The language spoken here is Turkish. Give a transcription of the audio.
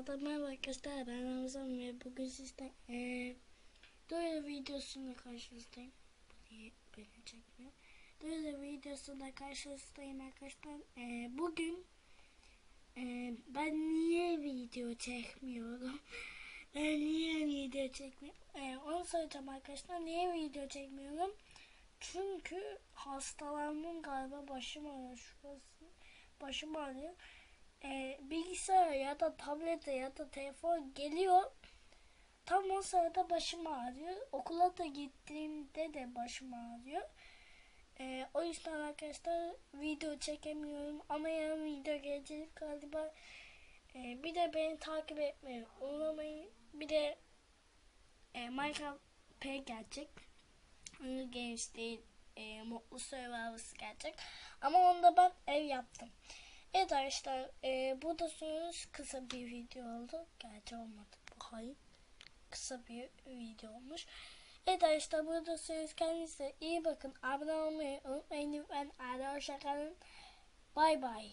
Tekrardan merhaba arkadaşlar ben Ramazan ve bugün sizde ee, Doyla videosunda karşınızdayım. Niye beni çekmiyor? Doyla videosunda karşınızdayım arkadaşlar. E, Bugün e, Ben niye video çekmiyorum? Ben niye video çekmiyorum? E, Onu soracağım arkadaşlar Niye video çekmiyorum? Çünkü hastalandım galiba başım ağrıyor Şurası başım ağrıyor. E, Bilgisayar ya da tablete ya da telefon geliyor. Tam o sırada başım ağrıyor. Okula da gittiğimde de başım ağrıyor. Ee, o yüzden arkadaşlar video çekemiyorum. Ama yarın video gelecek galiba. Ee, bir de beni takip etmeyi unutmayın. Bir de e, Minecraft P gelecek. Hunger Games değil. E, Mutlu Survivors gelecek. Ama onda ben ev yaptım. Evet arkadaşlar e, bu da sonumuz kısa bir video oldu. Gerçi olmadı. Bu hayır. Kısa bir video olmuş. Evet arkadaşlar burada sonumuz kendinize iyi bakın. Abone olmayı unutmayın. Ben Arda hoşçakalın. Bay bay.